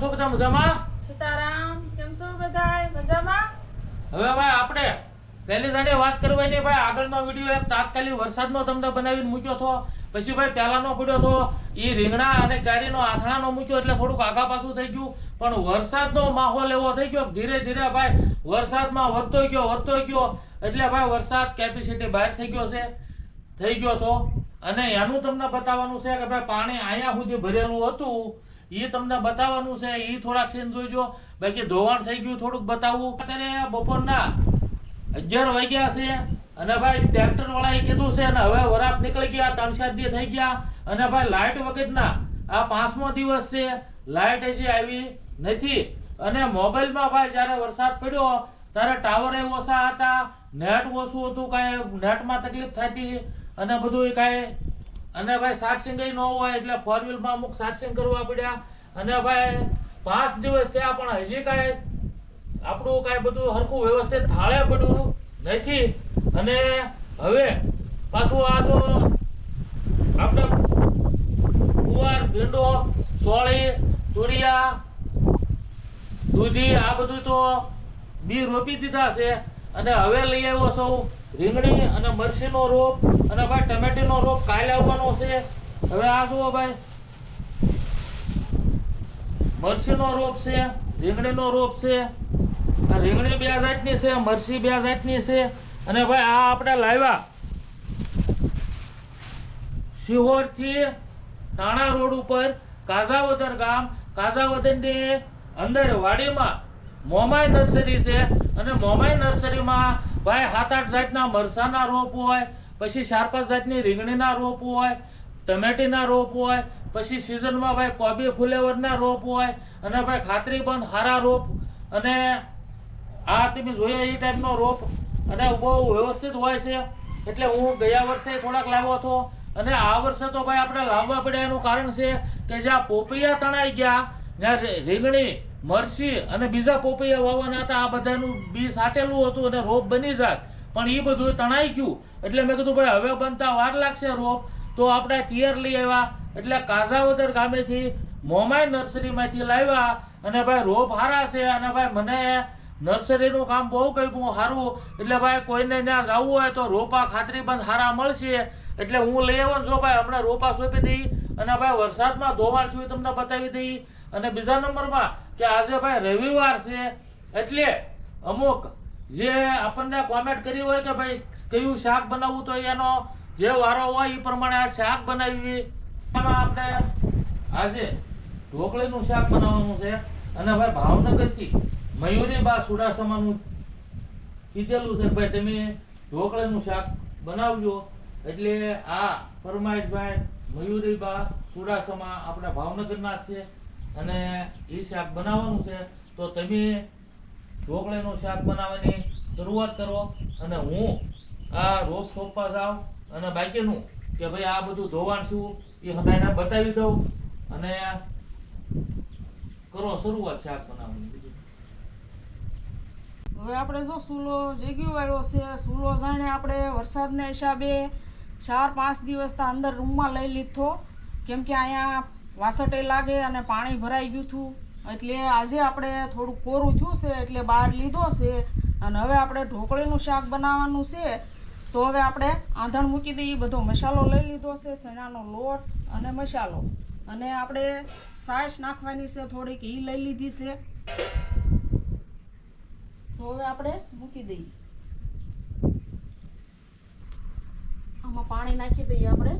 છો બધા મજામાં? સીતારામ કેમ છો બધા મજામાં? હવે ભાઈ આપણે પહેલી જાડે વાત કરવાની ભાઈ આગળનો વીડિયો એક તાત્કાલિક વરસાદનો તમને બનાવીને મૂક્યો હતો. પછી ભાઈ પહેલાનો પડ્યો હતો એ રીંગણા અને કેરીનો આથણાનો મૂક્યો એટલે થોડુંક આગા પાછું થઈ ગયું. પણ વરસાદનો માહોલ એવો થઈ ગયો ધીરે ધીરે ભાઈ વરસાદમાં વધતો ગયો વધતો ગયો. એટલે ભાઈ વરસાદ કેપેસિટી બહાર થઈ ગયો છે થઈ ગયો તો. અને એનું તમને બતાવવાનું છે કે ભાઈ પાણી અહીંયા સુધી ભરેલું હતું. એ તમને બતાવવાનું છે એ થોડાક સીન જોઈજો બાકી ધોવાણ થઈ ગયું, થોડુંક બતાવવું અત્યારે બપોરના અગિયાર વાગ્યા છે અને ભાઈ ટ્રેક્ટર વાળાએ કીધું છે અને હવે વરાપ નીકળી ગયા, ત્રણ ચાર થઈ ગયા અને ભાઈ લાઇટ વગરના આ પાંચમો દિવસ છે. લાઇટ હજી આવી નથી. અને મોબાઈલમાં ભાઈ જ્યારે વરસાદ પડ્યો, ત્યારે ટાવર ઓછા હતા, નેટ ઓછું હતું, કાંઈ નેટમાં તકલીફ થતી અને બધું કાંઈ. અને ભાઈ સાક્ષિંગ ન હોય એટલે ફોર વ્હીલમાં અમુક સાક્ષિંગ કરવા પડ્યા. અને ભાઈ, પાંચ દિવસ થયા પણ હજી કાંઈ આપણું કાંઈ બધું હરખું વ્યવસ્થિત થાળે પડ્યું નથી. અને હવે પાછું આ તો આપણે કુવાર, ભીંડો, સોળી, તુરિયા, દૂધી, આ બધું તો બી રોપી દીધા છે. અને હવે લઈ આવ્યો સૌ રીંગણી અને મરસીનો રોપ અને ભાઈ ટમેટીનો રોપ કાલે આવવાનો છે. હવે આ જુઓ ભાઈ મરસીનો રોપ છે, રીંગણીનો રોપ છે, આ રીંગણી બે જાતની છે, મરસી બે જાતની છે. અને ભાઈ આ આપણે લાવ્યા. સિહોરથી તાણા રોડ ઉપર કાઝાવદર ગામ કાઝાવદરની અંદર વાડીમાં મોમાઈ નર્સરી છે. અને મોમાઈ નર્સરીમાં ભાઈ સાત આઠ જાતના મરસાના રોપ હોય, પછી ચાર પાંચ જાતની રીંગણીના રોપ હોય, ટમેટીના રોપ હોય પછી સિઝનમાં ભાઈ કોબી ફુલેવરના રોપ હોય અને ભાઈ ખાતરી બંધ હારા રોપ અને આ તમે જોયા એ ટાઈપનો રોપ અને બહુ વ્યવસ્થિત હોય છે. એટલે હું ગયા વર્ષે થોડાક લાવ્યો હતો અને આ વર્ષે તો ભાઈ આપણે લાવવા પડ્યા એનું કારણ છે કે જ્યાં પોપૈયા તણાઈ ગયા, જ્યાં રીંગણી, મરસી અને બીજા પોપૈયા વાવવાના હતા, આ બધાનું બી સાટેલું હતું અને રોપ બની જાત. પણ એ બધું તણાઈ ગયું. એટલે મેં કીધું, ભાઈ, હવે બનતા વાર લાગશે રોપ. તો આપણે તિયર લઈ આવ્યા. એટલે કાઝાવદર ગામેથી મોમાય નર્સરીમાંથી લાવ્યા અને ભાઈ રોપ હારા છે અને ભાઈ મને નર્સરીનું કામ બહુ કર્યું સારું એટલે ભાઈ કોઈને ત્યાં જવું હોય તો રોપા ખાતરી બંધ સારા મળશે. એટલે હું લઈ આવું જો ભાઈ હમણાં રોપા સોંપી દઈ અને ભાઈ વરસાદમાં ધોવાણ થયું તમને બતાવી દઈ અને બીજા નંબરમાં કે આજે ભાઈ રવિવાર છે, એટલે અમુક જે આપણને કોમેન્ટ કરી હોય કે ભાઈ કયું શાક બનાવવું તો એનો જે વારો હોય એ પ્રમાણે આ શાક બનાવી. આપણે? આજે ઢોકળીનું શાક બનાવવાનું છે અને ભાઈ ભાવનગરથી મયુરી બા સુડાસમાનું કીધેલું છે ભાઈ તમે ઢોકળીનું શાક બનાવજો. એટલે આ ફરમાઈશભાઈ મયુરીબા સુડાસમા આપણા ભાવનગરના છે અને એ શાક બનાવવાનું છે. તો તમે ઢોકળીનું શાક બનાવવાની શરૂઆત કરો અને હું આ રોપ સોંપવા જાઉં અને બાકીનું કે ભાઈ આ બધું ધોવાણ થયું એ હતાઈને બતાવી દઉં અને કરો શરૂઆત શાક બનાવવાની હવે આપણે જો સૂલો જેગ્યો વાળો છે, સૂલો જાણે આપણે વરસાદના હિસાબે ચાર પાંચ દિવસના અંદર રૂમમાં લઈ લીધો. કેમ કે અહીંયા વાસટે લાગે અને પાણી ભરાઈ ગયું હતું. એટલે આજે આપણે થોડું કોરું થયું છે, એટલે બહાર લીધો છે. અને હવે આપણે ઢોકળીનું શાક બનાવવાનું છે. તો હવે આપણે આંધણ મૂકી દઈએ. બધો મસાલો લઈ લીધો છે સણાનો લોટ અને મસાલો. અને આપણે સાસ નાખવાની છે, થોડીક એ લઈ લીધી છે. તો હવે આપણે મૂકી દઈએ. આમાં પાણી નાખી દઈએ આપણે.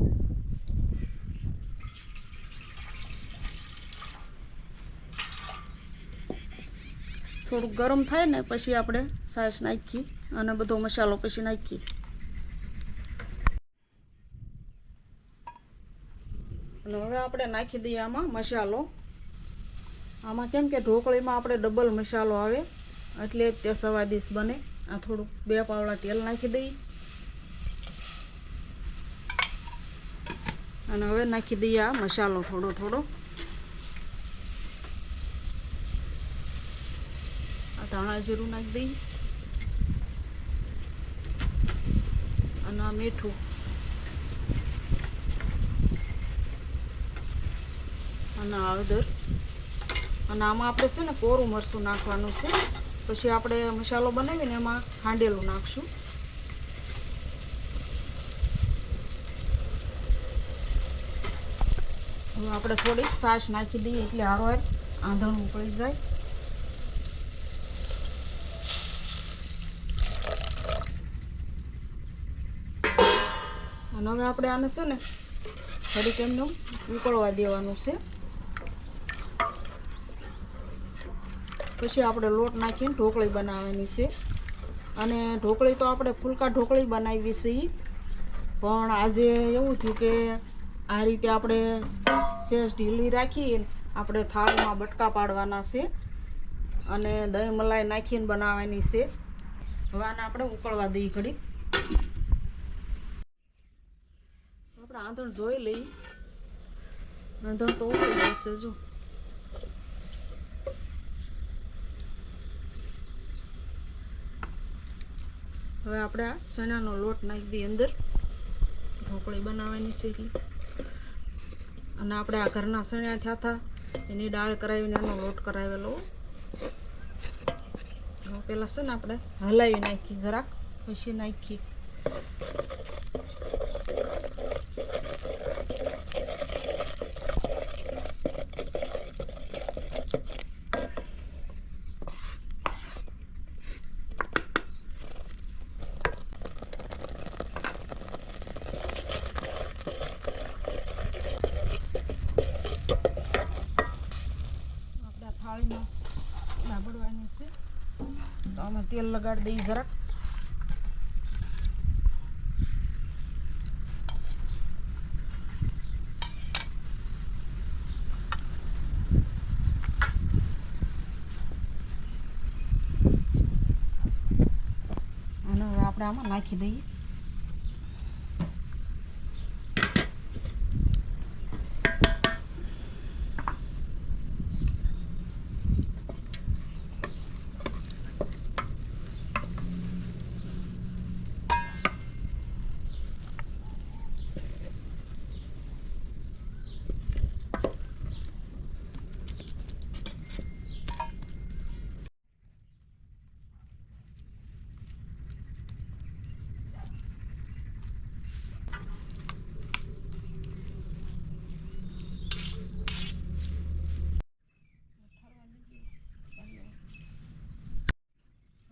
થોડુંક ગરમ થાય ને, પછી આપણે સાસ નાખી અને બધો મસાલો પછી નાખી અને હવે આપણે નાખી દઈએ આમાં મસાલો. આમાં કેમ કે ઢોકળીમાં આપણે ડબલ મસાલો આવે, એટલે તે સ્વાદિષ્ટ બને. આ થોડુંક બે પાવડા તેલ નાખી દઈએ. અને હવે નાખી દઈએ આ મસાલો થોડો થોડો. આ ધાણા જીરું નાખી દઈએ. અને આ મીઠું. અને હળદર અને આમાં આપણે છે ને કોરું મરચું નાખવાનું છે. પછી આપણે મસાલો બનાવીને એમાં હાંડેલું નાખશું. આપણે થોડીક સાસ નાખી દઈએ એટલે હારો આંધણ ઉકળી જાય. અને હવે આપણે આને છે ને થોડીક એમનું ઉકળવા દેવાનું છે. પછી આપણે લોટ નાખીને ઢોકળી બનાવવાની છે. અને ઢોકળી તો આપણે ફૂલકા ઢોકળી બનાવી છે પણ આજે એવું થયું કે આ રીતે આપણે સેસ ઢીલી રાખી આપણે થાળમાં બટકા પાડવાના છે. અને દહીં મલાઈ નાખીને બનાવવાની છે. હવે આપણે ઉકળવા દઈએ ઘડી. આપણે આંધણ જોઈ લઈએ. આંધણ તો ઉકળી જશે જો. હવે આપણે આ ચણાનો લોટ નાખી દઈએ અંદર. ઢોકળી બનાવવાની છે એટલે. અને આપણે આ ઘરના સણ્યા થયા હતા. એની દાળ કરાવીને એનો લોટ કરાવેલો પહેલાં છે ને આપણે હલાવી નાખી જરાક. પછી નાખી તેલ લગાડી દઈએ જરાક. આપણે આમાં નાખી દઈએ.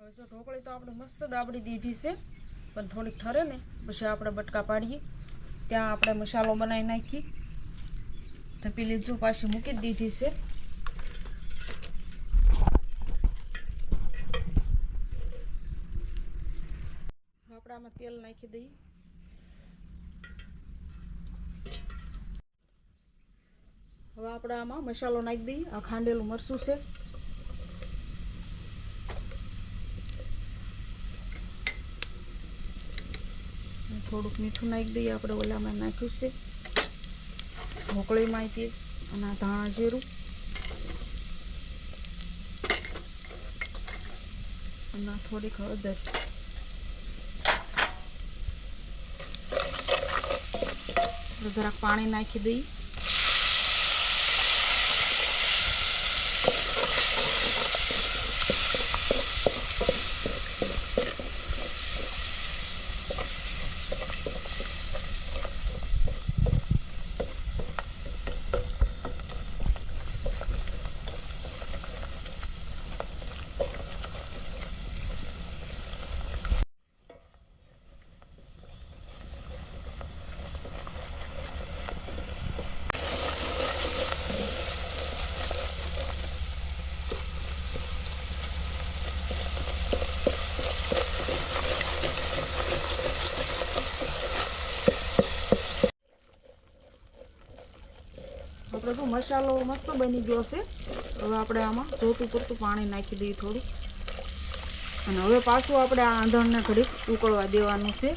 હવે ઢોકળી તો આપણે મસ્ત દાબડી દીધી છે, પણ થોડીક ઠરે ને, પછી આપણે બટકા પાડીએ. ત્યાં આપણે મસાલો બનાવી નાખી. તપેલી જો પાછી મૂકી દીધી છે. આપણે તેલ નાખી દઈએ. હવે આપણે મસાલો નાખી દઈએ. આ ખાંડેલું મરચું છે. થોડુંક મીઠું નાખી દઈએ. આપણે ઓલામાં નાખ્યું છે. ઢોકળીમાં માહિતી અને ધાણા જીરું. અને થોડીક હળદર. જરાક પાણી નાખી દઈએ. મસાલો મસ્ત બની ગયો છે. હવે આપણે આમાં જોતું પૂરતું પાણી નાખી દઈએ થોડું. અને હવે પાછું આપણે આ આંધણને ઘડીક ઉકળવા દેવાનું છે.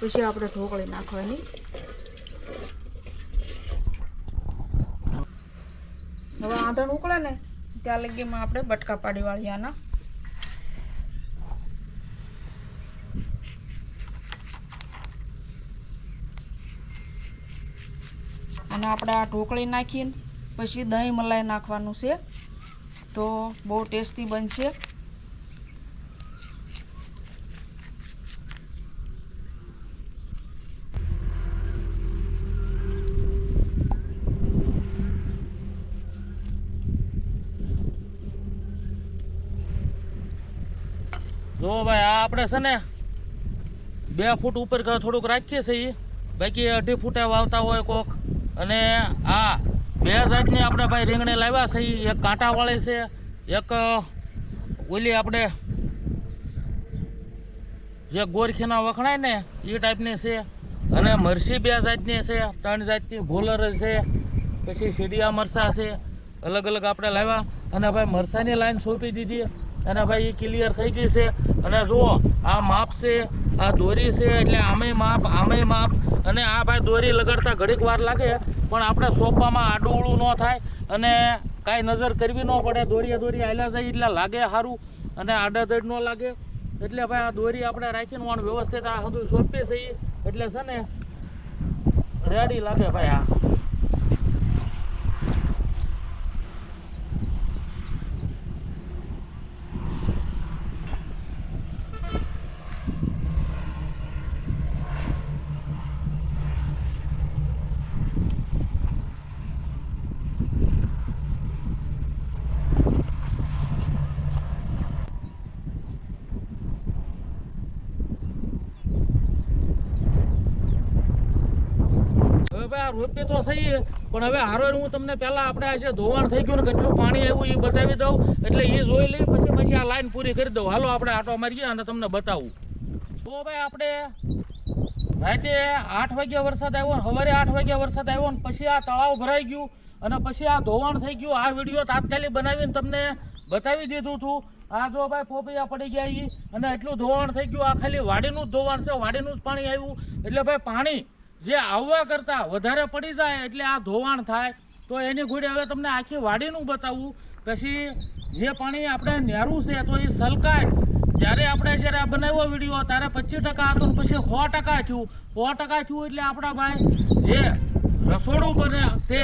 પછી આપણે ઢોકળી નાખવાની. હવે આંધણ ઉકળે ને, ત્યાં લગીમાં આપણે બટકા પાડી વાળી અને આપણે આ ઢોકળી નાખીને પછી દહીં મલાઈ નાખવાનું છે. તો બહુ ટેસ્ટી બનશે. જો ભાઈ, આ આપણે છે ને બે ફૂટ ઉપર ક- થોડુંક રાખીએ છીએ. બાકી અઢી ફૂટે વાવતા હોય કોક. અને આ બે જાતની આપણે ભાઈ રીંગણી લાવ્યા છે. એક કાંટાવાળી છે, એક ઓલી આપણે જે ગોરખીના વખણાય ને એ ટાઈપની છે. અને મરસી બે જાતની છે, ત્રણ જાતની ભોલર છે, પછી સીડિયા મરસા છે, અલગ અલગ આપણે લાવ્યા. અને ભાઈ મરસાની લાઈન સોંપી દીધી. અને ભાઈ એ ક્લિયર થઈ ગઈ છે. અને જુઓ, આ માપ છે, આ દોરી છે, એટલે આમે માપ આમે માપ. અને આ ભાઈ દોરી લગાડતા ઘડીક વાર લાગે, પણ આપણે સોંપવામાં આડું ન થાય અને કાંઈ નજર કરવી ન પડે. દોરીએ દોરી આયલા જાય એટલે લાગે સારું અને આડાધડ ન લાગે. એટલે ભાઈ આ દોરી આપણે રાખીને વાણ વ્યવસ્થિત આ બધું સોંપીએ છીએ. એટલે છે ને, રેડી લાગે ભાઈ આ. રોપે તો સહી પણ હવે હારો હું તમને પહેલાં આપણે આજે ધોવાણ થઈ ગયું ને કેટલું પાણી આવ્યું એ બતાવી દઉં. એટલે એ જોઈ લઈ, પછી પછી આ લાઈન પૂરી કરી દઉં. હાલો, આપણે આટો મારીએ અને તમને બતાવું. તો ભાઈ આપણે રાતે આઠ વાગ્યા વરસાદ આવ્યો ને, સવારે આઠ વાગ્યા વરસાદ આવ્યો ને, પછી આ તળાવ ભરાઈ ગયું અને પછી આ ધોવાણ થઈ ગયું. આ વીડિયો તાત્કાલિક બનાવીને તમને બતાવી દીધું હતું આ જો ભાઈ પોપિયા પડી ગયા એ અને એટલું ધોવાણ થઈ ગયું. આ ખાલી વાડીનું જ ધોવાણ છે, વાડીનું જ પાણી આવ્યું. એટલે ભાઈ પાણી જે આવવા કરતાં વધારે પડી જાય એટલે આ ધોવાણ થાય, તો એની ઘોડે હવે તમને આખી વાડીનું બતાવું. પછી જે પાણી આપણે નેરું છે, તો એ સલકાય. જ્યારે આપણે જ્યારે આ બનાવ્યો વીડિયો, ત્યારે પચીસ ટકા હતું પછી સો ટકા થયું. સો ટકા થયું એટલે આપણા ભાઈ જે રસોડું બને છે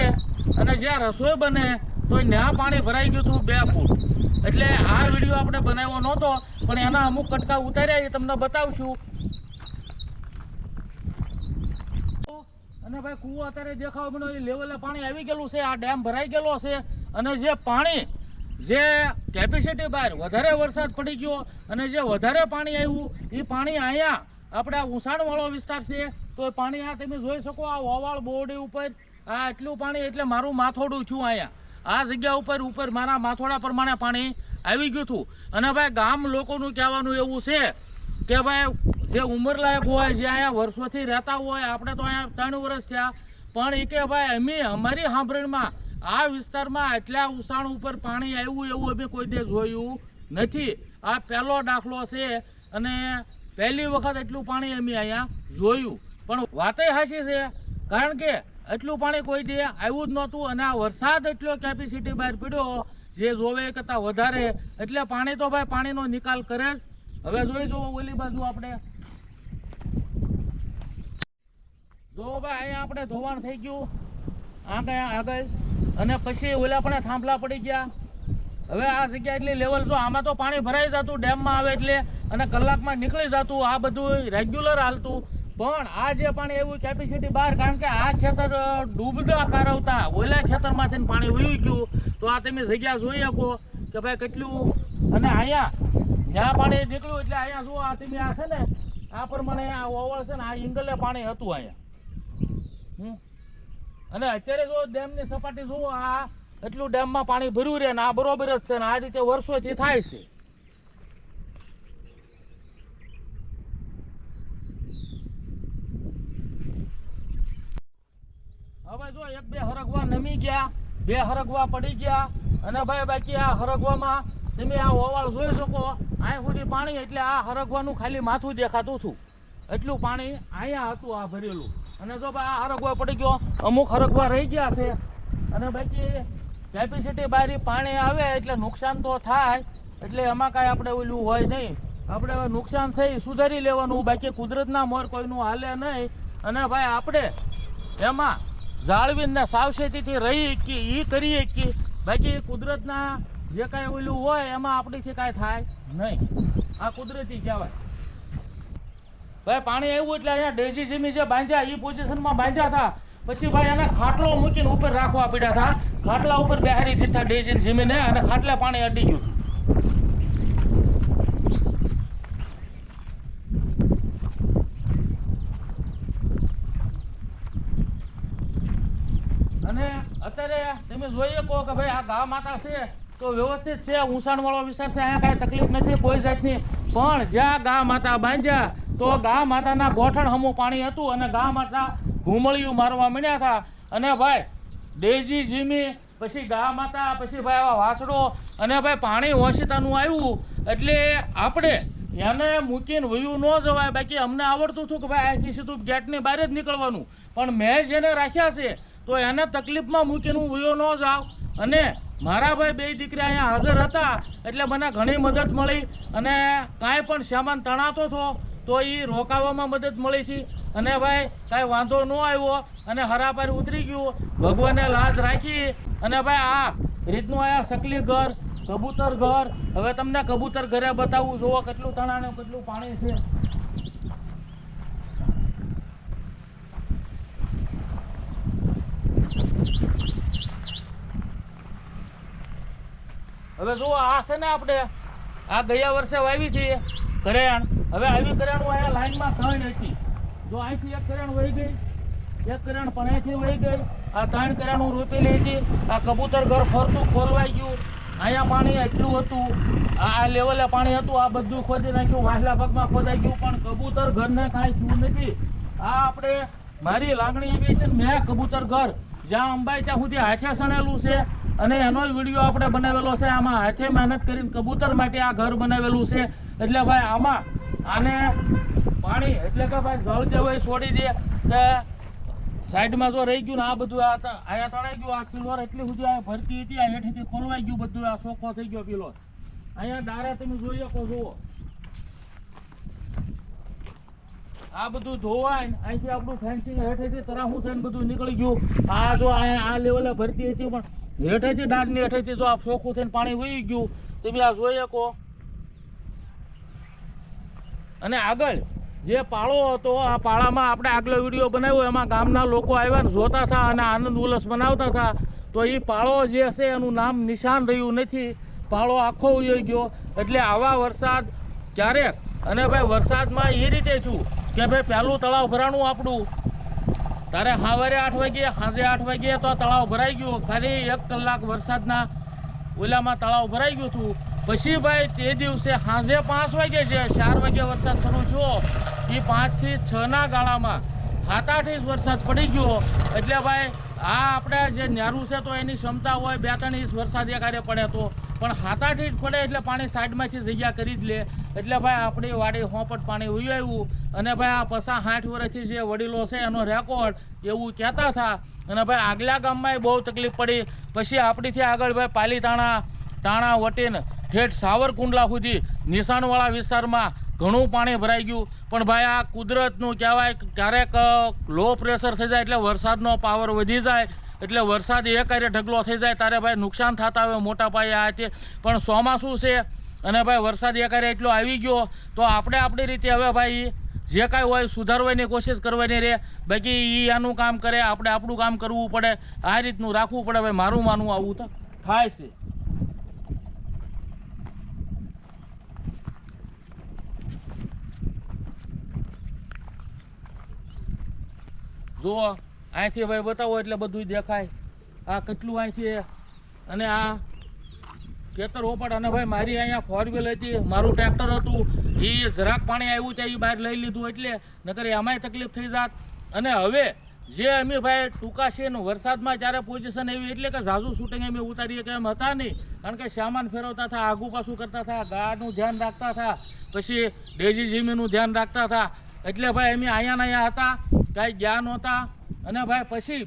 અને જ્યાં રસોઈ બને, તો ન્યા પાણી ભરાઈ ગયું હતું બે ફૂટ. એટલે આ વીડિયો આપણે બનાવ્યો નહોતો, પણ એના અમુક કટકા ઉતાર્યા એ તમને બતાવશું અને ભાઈ કૂવો અત્યારે દેખાવ બનો એ લેવલે પાણી આવી ગયેલું છે, આ ડેમ ભરાઈ ગયેલો છે. અને જે પાણી, જે કેપેસિટી બહાર વધારે વરસાદ પડી ગયો અને જે વધારે પાણી આવ્યું, એ પાણી અહીંયા આપણે આ ઉંસાણવાળો વિસ્તાર છે, તો એ પાણી આ તમે જોઈ શકો, આ ઓવાળ બોરડી ઉપર, આ એટલું પાણી એટલે મારું માથોડું થયું અહીંયા. આ જગ્યા ઉપર ઉપર મારા માથોડા પ્રમાણે પાણી આવી ગયું હતું. અને ભાઈ ગામ લોકોનું કહેવાનું એવું છે કે ભાઈ જે ઉંમરલાયક હોય, જે અહીંયા વર્ષોથી રહેતા હોય, આપણે તો અહીંયા ત્રણ વર્ષ થયા. પણ એ કે ભાઈ, અમે અમારી સાંભળણમાં આ વિસ્તારમાં એટલા ઉસાણ ઉપર પાણી આવ્યું એવું અમે કોઈ દે જોયું નથી. આ પહેલો દાખલો છે અને પહેલી વખત એટલું પાણી અમે અહીંયા જોયું. પણ વાતે હાસી છે, કારણ કે એટલું પાણી કોઈ દે આવ્યું જ નહોતું અને આ વરસાદ એટલો કેપેસિટી બહાર પડ્યો જે જોવે કરતાં વધારે. એટલે પાણી તો ભાઈ પાણીનો નિકાલ કરે જ. હવે જોઈ જુઓ ઓલી બાજુ આપણે. જો ભાઈ, અહીંયા આપણે ધોવાણ થઈ ગયું. આ ગયા આગળ. અને પછી ઓલા પણ થાંભલા પડી ગયા. હવે આ જગ્યા એટલી લેવલ તો આમાં તો પાણી ભરાઈ જતું, ડેમમાં આવે એટલે, અને કલાકમાં નીકળી જતું, આ બધું રેગ્યુલર હાલતું. પણ આ જે પાણી એવું કેપેસિટી બહાર, કારણ કે આ ખેતર ડૂબતા કારવતા, ઓલા ખેતરમાંથી પાણી વહી ગયું. તો આ તમે જગ્યા જોઈ શકો કે ભાઈ કેટલું. અને અહીંયા, જ્યાં પાણી નીકળ્યું, એટલે અહીંયા જુઓ, આ તમે આ છે ને, આ પ્રમાણે આ ઓવળ છે ને, આ ઇંગલે પાણી હતું અહીંયા. અને અત્યારે જો ડેમની સપાટી જુઓ, આ એટલું ડેમમાં પાણી ભર્યું રહે ને આ બરોબર જ છે ને આ રીતે વર્ષોથી થાય છે. હવે જો એક બે હરગવા નમી ગયા, બે હરગવા પડી ગયા, અને ભાઈ બાકી આ હરગવામાં તમે આ ઓવાળ જોઈ શકો અહીં સુધી પાણી એટલે આ હરગવાનું ખાલી માથું દેખાતું હતું. એટલું પાણી અહીંયા હતું આ ભરેલું. અને જો ભાઈ આ હરગવા પડી ગયો, અમુક હરગવા રહી ગયા છે. અને બાકી કેપેસિટી બારી પાણી આવે એટલે નુકસાન તો થાય, એટલે એમાં કાંઈ આપણે ઓલું હોય નહીં. આપણે નુકસાન થઈ સુધારી લેવાનું, બાકી કુદરતના મોર કોઈનું હાલે નહીં. અને ભાઈ આપણે એમાં જાળવીને સાવચેતીથી રહી કે એ કરીએ કે બાકી કુદરતના જે કાંઈ ઓલું હોય એમાં આપણીથી કાંઈ થાય નહીં. આ કુદરતી કહેવાય. ભાઈ પાણી આવ્યું એટલે અહીંયા ડેજી જીમી જે બાંધ્યા એ પોઝિશનમાં બાંધ્યા હતા. પછી ભાઈ એને ખાટલો મૂકીને ઉપર રાખવા પડ્યા હતા. ખાટલા ઉપર બેહારી દીધા ડેજી જીમીને અને ખાટલા પાણી અડી ગયું. અને અત્યારે તમે જોઈએ કહો કે ભાઈ આ ગા માતા છે, તો વ્યવસ્થિત છે. ઊંચાણવાળો વિસ્તાર છે. અહીંયા કાંઈ તકલીફ નથી કોઈ જાતની. પણ જ્યાં ગા માતા બાંધ્યા તો ગા માતાના ગોઠણ હમું પાણી હતું અને ગા માતા ઘૂમળિયું મારવા મળ્યા હતા. અને ભાઈ, ડેજી, જીમી, પછી ગા માતા, પછી ભાઈ આવા વાસડો અને ભાઈ પાણી ઓશિતાનું આવ્યું. એટલે આપણે એને મૂકીને વયું ન જવાય. બાકી અમને આવડતું હતું કે ભાઈ અહીંથી સીધું ગેટની બહાર જ નીકળવાનું. પણ મેં જેને રાખ્યા છે. તો એને તકલીફમાં મૂકીને હું વયો ન જાઉં. અને મારા ભાઈ બે દીકરા અહીંયા હાજર હતા. એટલે મને ઘણી મદદ મળી. અને કાંઈ પણ સામાન તણાતો હતો. તો એ રોકાવામાં મદદ મળી હતી અને ભાઈ, કાંઈ વાંધો ન આવ્યો અને હરાપાર ઉતરી ગયું. ભગવાને લાજ રાખી અને ભાઈ, આ રીતનું આયા સકલી ઘર, કબૂતર ઘર, હવે તમને કબૂતર ઘરે બતાવું, જુઓ કેટલું તણાને કેટલું પાણી છે. હવે જુઓ, આ છે ને આપણે આ ગયા વર્ષે વાવી છે કરેણ હવે આવી કરેણું અહીંયા લાઈનમાં ત્રણ હતી જો અહીંથી એક કરેણ વહી ગઈ, એક કરેણ પણ અહીંથી વહી ગઈ. આ ત્રણ કરેણું રોપેલી હતી. આ કબૂતર ઘર ફરતું ખોલવાઈ ગયું. અહીંયા પાણી એટલું હતું. આ લેવલે પાણી હતું. આ બધું ખોદી નાખ્યું. વાહલા ભાગમાં ખોદાઈ ગયું. પણ કબૂતર ઘરને કાંઈ થયું નથી. આ આપણે મારી લાગણી એવી છે મેં કબૂતર ઘર જ્યાં અંબાઈ ત્યાં સુધી હાથે સણેલું છે. અને એનો વીડિયો આપણે બનાવેલો છે, આમાં હાથે મહેનત કરીને કબૂતર માટે આ ઘર બનાવેલું છે. એટલે ભાઈ આમાં આને પાણી, એટલે કે ભાઈ જળ જે હોય છોડી દે, કે સાઈડમાં જો રહી ગયું ને આ બધું, આ ત- અહીંયા તણાઈ ગયું, આ પિલોર એટલી સુધી આ ભરતી હતી, આ હેઠેથી ખોલવાઈ ગયું બધું, આ સોખો થઈ ગયો પિલોર અહીંયા દારે તમે જોઈ શકો જુઓ આ બધું ધોવાય ને અહીંથી આપણું ફેન્સિંગ હેઠેથી તરાહું થઈને બધું નીકળી ગયું. આ જો આ લેવલે ભરતી હતી પણ હેઠેથી ડાળની હેઠેથી જો આ ચોખ્ખું થઈને પાણી વહી ગયું તમે આ જોઈ શકો. અને આગળ જે પાળો હતો, આ પાળામાં આપણે આગલો વીડિયો બનાવ્યો, એમાં ગામના લોકો આવ્યા ને જોતા હતા અને આનંદ ઉલ્લાસ બનાવતા હતા. તો એ પાળો જે છે એનું નામ નિશાન રહ્યું નથી. પાળો આખો ઉઈ ગયો. એટલે આવા વરસાદ ક્યારેક? અને ભાઈ વરસાદમાં એ રીતે છું કે ભાઈ પહેલું તળાવ ભરાણું આપણું તારે સવારે આઠ વાગે, સાંજે આઠ વાગે તો તળાવ ભરાઈ ગયું. ખાલી એક કલાક વરસાદના ઓલામાં તળાવ ભરાઈ ગયું હતું. પછી ભાઈ તે દિવસે સાંજે પાંચ વાગે છે ચાર વાગે વરસાદ શરૂ થયો, એ પાંચથી છના ગાળામાં સાત આઠ ઇંચ વરસાદ પડી ગયો. એટલે ભાઈ આ આપણે જે ન્યારું છે તો એની ક્ષમતા હોય, બે ત્રણ ઇંચ વરસાદ એકારે પડે તો. પણ હાથાથી આઠ ઇંચ પડે એટલે પાણી સાઈડમાંથી જગ્યા કરી જ લે. એટલે ભાઈ આપણી વાડી હોંપટ પાણી ઉઈ આવ્યું અને ભાઈ આ પસા સાઠ વર્ષથી જે વડીલો છે એનો રેકોર્ડ એવું કહેતા હતા. અને ભાઈ આગલા ગામમાં બહુ તકલીફ પડી. પછી આપણીથી આગળ ભાઈ પાલીતાણા, ટાણા વટીન, ઠેઠ સાવરકુંડલા સુધી નિશાનવાળા વિસ્તારમાં ઘણું પાણી ભરાઈ ગયું. પણ ભાઈ આ કુદરતનું કહેવાય ક્યારેક લો પ્રેશર થઈ જાય એટલે વરસાદનો પાવર વધી જાય. એટલે વરસાદ એક હારે ઢગલો થઈ જાય ત્યારે ભાઈ નુકસાન થતા હોય મોટા પાયે આ તે. પણ ચોમાસું છે? અને ભાઈ વરસાદ એક હારે એટલો આવી ગયો, તો આપણે આપણી રીતે હવે ભાઈ જે કાંઈ હોય સુધારવાની કોશિશ કરવાની રહે બાકી એ આનું કામ કરે, આપણે આપણું કામ કરવું પડે. આ રીતનું રાખવું પડે ભાઈ, મારું માનવું આવું તો થાય છે. જુઓ અહીંથી ભાઈ બતાવો એટલે બધું દેખાય. આ કેટલું અહીંથી અને આ ખેતર ઓપડ. અને ભાઈ, મારી અહીંયા ફોર વ્હીલ હતી. મારું ટ્રેક્ટર હતું. એ જરાક પાણી આવ્યું છે એ બહાર લઈ લીધું એટલે. નકર એમાંય તકલીફ થઈ જાત. અને હવે જે અમે ભાઈ ટૂંકા છે વરસાદમાં જ્યારે પોઝિશન એવી એટલે કે ઝાઝુ શૂટિંગ અમે ઉતારીએ કે એમ હતા નહીં. કારણ કે સામાન ફેરવતા હતા આગુ પાછું કરતા હતા ગાડનું ધ્યાન રાખતા હતા પછી ડેજી જીમીનું ધ્યાન રાખતા હતા એટલે ભાઈ અમે અહીંયા અહીંયા હતા. કાંઈ ગયા નહોતા. અને ભાઈ પછી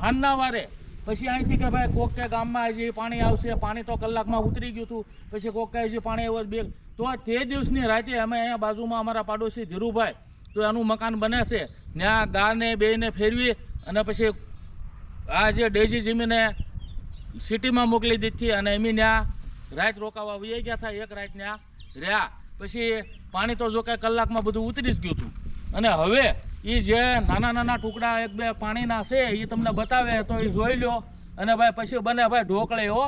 હાનના વારે, પછી અહીંથી કે ભાઈ કોક કે ગામમાં હજી પાણી આવશે, પાણી તો કલાકમાં ઉતરી ગયું હતું, પછી કોક કે હજી પાણી આવ્યું બે તો તે દિવસની રાતે અમે અહીંયા બાજુમાં અમારા પાડોશી ધીરુભાઈ, તો એનું મકાન બને છે ત્યાં ગાને બેને ફેરવી અને પછી આ જે ડેજી જીમીને સિટીમાં મોકલી દીધી અને એમી ત્યાં રાત રોકાવા વહી ગયા હતા, એક રાત ત્યાં રહ્યા. પછી પાણી તો જો કે કલાકમાં બધું ઉતરી જ ગયું હતું. અને હવે એ જે નાના નાના ટુકડા એક બે પાણીના છે એ તમને બતાવે તો એ જોઈ લો અને ભાઈ પછી બને ભાઈ ઢોકળે હો,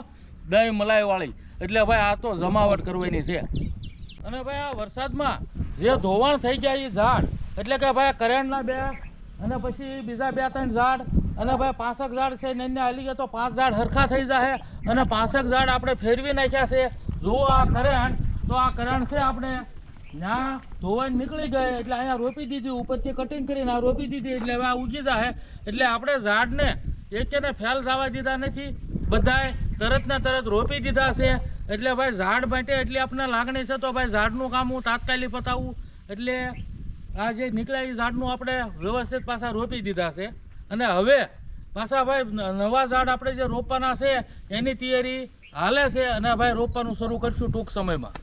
દહીં મલાઈવાળી. એટલે ભાઈ આ તો જમાવટ કરવાની છે. અને ભાઈ આ વરસાદમાં જે ધોવાણ થઈ ગયા એ ઝાડ. એટલે કે ભાઈ કરેણના બે, અને પછી બીજા બે ત્રણ ઝાડ. અને ભાઈ પાંસઠ ઝાડ છે ને હાલી ગયા તો પાંચ ઝાડ હરખા થઈ જાય અને પાંસઠ ઝાડ આપણે ફેરવી નાખ્યા છે. જુઓ આ કરેણ. તો આ કરેણ છે આપણે. ત્યાં ધોવાઈ નીકળી ગઈ એટલે અહીંયા રોપી દીધી, ઉપરથી કટિંગ કરીને આ રોપી દીધી, એટલે હવે આ ઉગી જાય એટલે આપણે ઝાડને એકેને ફેલ થવા દીધા નથી. બધાએ તરત ને તરત રોપી દીધા છે. એટલે ભાઈ ઝાડ માટે એટલી આપણને લાગણી છે તો ભાઈ ઝાડનું કામ હું તાત્કાલિક પતાવું. એટલે આ જે નીકળ્યા એ ઝાડનું આપણે વ્યવસ્થિત પાછા રોપી દીધા છે. અને હવે પાછા ભાઈ નવા ઝાડ આપણે જે રોપવાના છે, એની તૈયારી હાલે છે અને ભાઈ રોપવાનું શરૂ કરશું ટૂંક સમયમાં.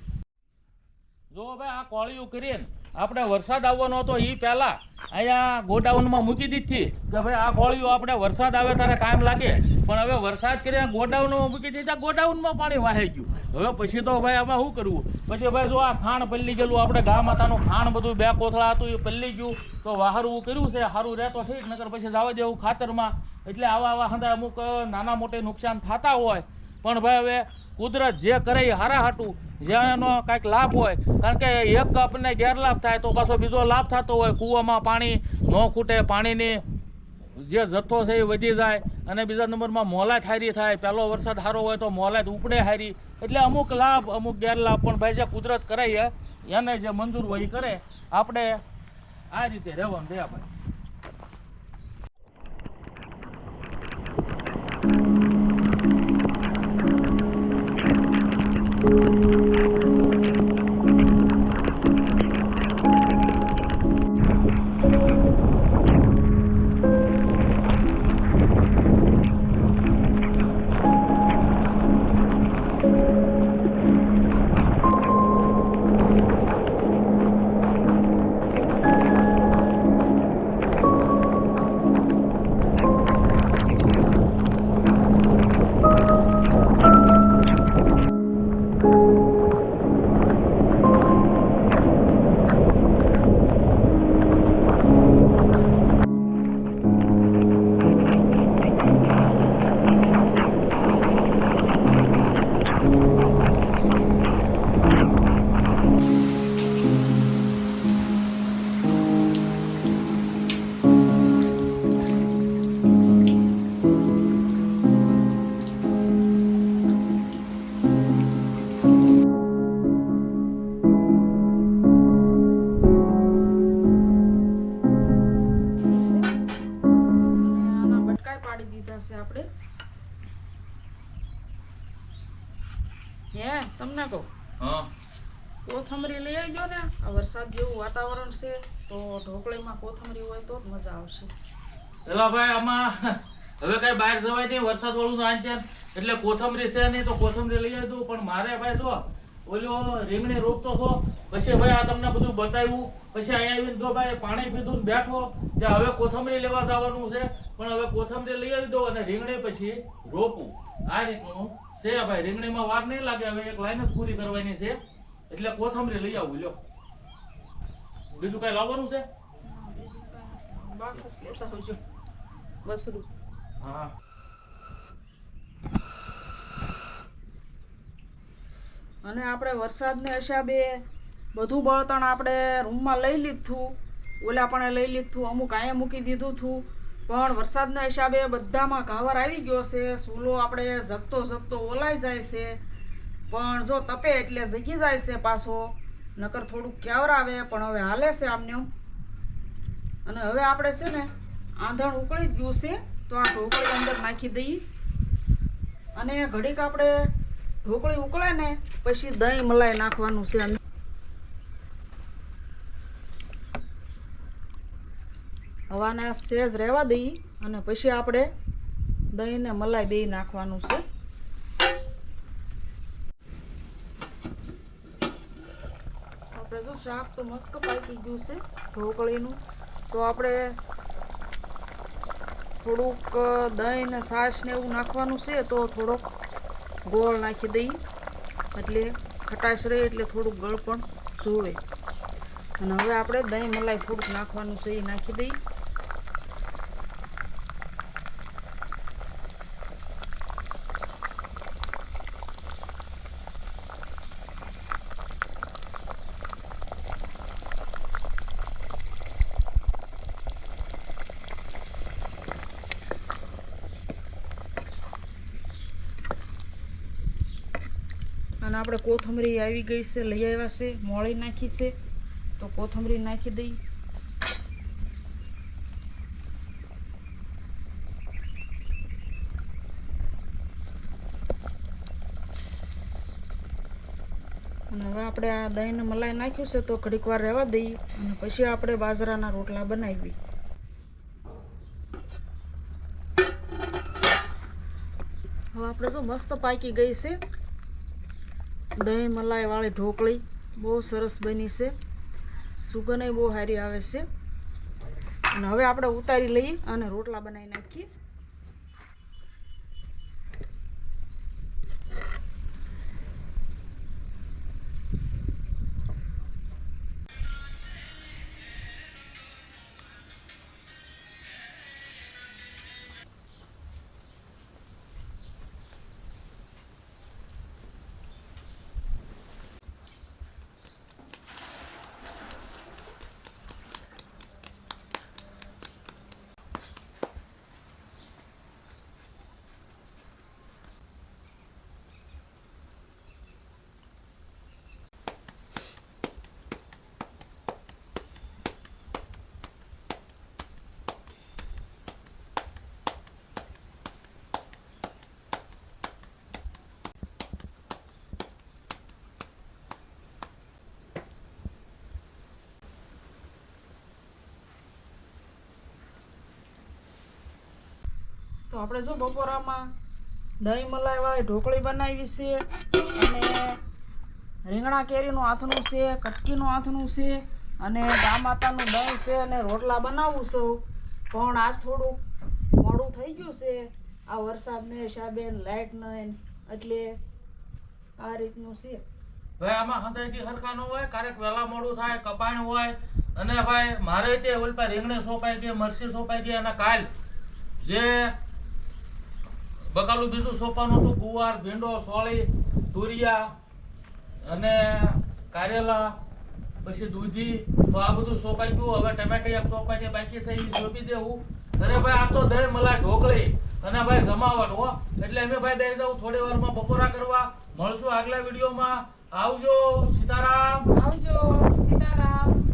જો ભાઈ આ કોળિયું કરીને આપણે વરસાદ આવવાનો હતો એ પહેલા અહીંયા ગોડાઉનમાં મૂકી દીધી કે ભાઈ આ કોળિયું આપણે વરસાદ આવે ત્યારે કાયમ લાગે. પણ હવે વરસાદ કરીને ગોડાઉનમાં મૂકી દીધા ગોડાઉનમાં પાણી વહાઈ ગયું. હવે પછી તો ભાઈ આમાં શું કરવું? પછી ભાઈ જો આ ખાણ પલ્લી ગયેલું, આપણે ગા માતાનું ખાણ બધું બે કોથળા હતું, એ પલ્લી ગયું. તો વાહરવું કર્યું છે સારું રહેતો ઠીક, નકર પછી જવા દેવું ખાતરમાં. એટલે આવા આવા હંધા અમુક નાના મોટે નુકસાન થતા હોય. પણ ભાઈ હવે કુદરત જે કરે એ હારા હાટું જ્યાં એનો કાંઈક લાભ હોય, કારણ કે એક કપને ગેરલાભ થાય તો પાછો બીજો લાભ થતો હોય, કૂવામાં પાણી ન ખૂટે, પાણીની જે જથ્થો છે એ વધી જાય અને બીજા નંબરમાં મોલાત હારી થાય. પહેલો વરસાદ સારો હોય તો મોલાત ઉપડે હારી. એટલે અમુક લાભ, અમુક ગેરલાભ, પણ ભાઈ જે કુદરત કરે એને જે મંજૂર હોય એ કરે. આપણે આ રીતે રહેવાનું રહ્યા ભાઈ વાતાવરણ છે, તો ઢોકળીમાં કોથમરી હોય તો મજા આવશે. એલા ભાઈ, આમાં હવે કઈ બહાર જવાય નહીં વરસાદ વાળું આંચર એટલે કોથમરી છે નહીં તો કોથમરી લઈ આવી દઉં પણ મારે ભાઈ જો, ઓલો રીંગણી રોપતો હતો પછી ભાઈ આ તમને બધું બતાવ્યું, પછી અહીંયા આવીને જો ભાઈ પાણી પીધું બેઠો ત્યાં હવે કોથમરી લેવા જવાનું છે, પણ હવે કોથમરી લઈ આવી દો અને રીંગણી પછી રોપું. આ રીતનું છે ભાઈ, રીંગણીમાં વાર નહીં લાગે, હવે એક લાઈન જ પૂરી કરવાની છે. એટલે કોથમરી લઈ આવું, લ્યો. બીજું કઈ લાવવાનું છે? બાકસ લેતા આવજો. હા. અને આપણે વરસાદને હિસાબે બધું બળતણ આપણે રૂમમાં લઈ લીધું. ઓલા પણ લઈ લીધું અમુક આયે મૂકી દીધું હતું પણ વરસાદના હિસાબે બધામાં ઘાવર આવી ગયો છે. સૂલો આપણે ઝગતો ઝગતો ઓલાઈ જાય છે. પણ જો તપે એટલે જગી જાય છે પાછો. નકર થોડુંક ક્યાવર આવે, પણ હવે હાલે છે આમને અને હવે આપણે છે ને, આંધણ ઉકળી જ ગયું છે, તો આ ઢોકળી અંદર નાખી દઈએ. અને ઘડીક આપણે ઢોકળી ઉકળે ને, પછી દહીં મલાઈ નાખવાનું છે હવાના સેજ રહેવા દઈએ, અને પછી આપણે દહીં ને મલાઈ બે નાખવાનું છે આપણે જો શાક તો મસ્ત પાકી ગયું છે ઢોકળીનું તો આપણે થોડુંક દહીં ને છાશ ને એવું નાખવાનું છે, તો થોડોક ગોળ નાખી દઈએ. એટલે ખટાશ રહે એટલે થોડુંક ગળ પણ જોવે. અને હવે આપણે દહીં મલાઈ થોડુંક નાખવાનું છે, એ નાખી દઈએ. અને આપણે કોથમરી આવી ગઈ છે, લઈ આવ્યા છે, મોળી નાખી છે. તો કોથમરી નાખી દઈ. અને હવે આપણે આ દહીંને મલાઈ નાખ્યું છે, તો ઘડીક વાર રહેવા દઈએ અને પછી આપણે બાજરાના રોટલા બનાવી હવે આપણે જો મસ્ત પાકી ગઈ છે. દહીં, મલાઈ વાળી ઢોકળી બહુ સરસ બની છે. સુગંધ બહુ સારી આવે છે. અને હવે આપણે ઉતારી લઈએ અને રોટલા બનાવી નાખીએ. તો આપણે જો બપોરામાં દહીં મલાઈવાળી ઢોકળી બનાવી છે અને રીંગણા કેરીનું આથનું છે, કટકીનું આથનું છે અને ગા માતાનું દહીં છે અને રોટલા બનાવું છું. પણ આજ થોડું મોડું થઈ ગયું છે. આ વરસાદને હિસાબે લાઇટ ને એટલે આ રીતનું છે. ભાઈ, આમાં હંધાઈથી હરખા ન હોય, ક્યારેક વહેલા મોડું થાય, કપાણ હોય. અને ભાઈ, મારે તે ઓલપા રીંગણી સોંપાઈ ગઈ મરસી સોંપાઈ ગઈ અને કાલ જે બકાલું બીજું સોંપવાનું હતું, ગુવાર, ભીંડો, સોળી, તુરિયા અને કારેલા, પછી દૂધી. તો આ બધું સોંપાઈ ગયું. હવે ટમેટા એક સોંપાઈ બાકી છે, એ સોંપી દેવું. અને ભાઈ, આ તો દહીં મલા ઢોકળી અને ભાઈ જમાવટ, હો. એટલે અમે ભાઈ દઈ જાઉં થોડી વારમાં બપોરા કરવા. મળશું આગલા વિડીયોમાં. આવજો, સીતારામ. આવજો, સીતારામ.